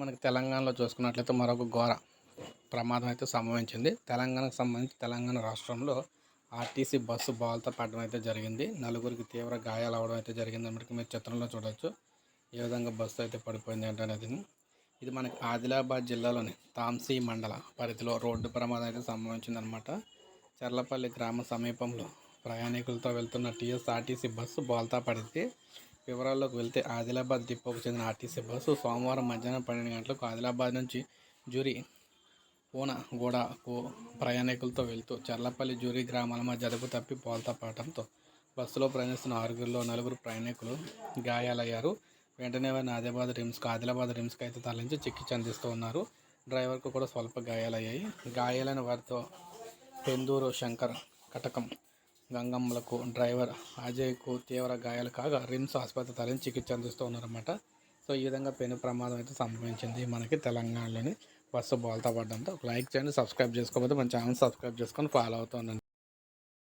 మనకి తెలంగాణలో చూసుకున్నట్లయితే మరొక ఘోర ప్రమాదం అయితే సంభవించింది. తెలంగాణకు సంబంధించి తెలంగాణ రాష్ట్రంలో ఆర్టీసీ బస్సు బాల్తో పడడం అయితే జరిగింది. నలుగురికి తీవ్ర గాయాలు అవడం అయితే జరిగింది అన్నమాట మీరు చిత్రంలో చూడవచ్చు ఏ విధంగా బస్సు అయితే పడిపోయింది అంటే అనేది ఇది మనకి ఆదిలాబాద్ జిల్లాలోని తాంసీ మండల పరిధిలో రోడ్డు ప్రమాదం అయితే సంభవించింది అనమాట చర్లపల్లి గ్రామ సమీపంలో ప్రయాణికులతో వెళ్తున్న టీఎస్ఆర్టీసీ బస్సు బోల్తా పడితే వివరాల్లోకి వెళ్తే ఆదిలాబాద్ డిపోకు చెందిన ఆర్టీసీ బస్సు సోమవారం మధ్యాహ్నం పన్నెండు గంటలకు ఆదిలాబాద్ నుంచి జూరి పూనగూడకు ప్రయాణికులతో వెళ్తూ చర్లపల్లి జూరి గ్రామాల మధ్య అదుపు తప్పి పోల్తాపడటంతో బస్సులో ప్రయాణిస్తున్న ఆరుగురిలో నలుగురు ప్రయాణికులు గాయాలయ్యారు. వెంటనే వారిని ఆదిలాబాద్ రిమ్స్కి ఆదిలాబాద్ రిమ్స్కి అయితే తరలించి చికిత్స అందిస్తూ ఉన్నారు. డ్రైవర్కు కూడా స్వల్ప గాయాలయ్యాయి. గాయాలైన వారితో పెందూరు శంకర్ కటకం గంగమ్మలకు డ్రైవర్ అజయ్కు తీవ్ర గాయాలు కాగా రిమ్స్ ఆసుపత్రి తరలించి చికిత్స అందిస్తూ ఉన్నారన్నమాట. సో ఈ విధంగా పెను ప్రమాదం అయితే సంభవించింది మనకి తెలంగాణలోని బస్సు బోల్తా పడడంతో. లైక్ చేయండి సబ్స్క్రైబ్ చేసుకోకపోతే మన ఛానల్ సబ్స్క్రైబ్ చేసుకొని ఫాలో అవుతుండండి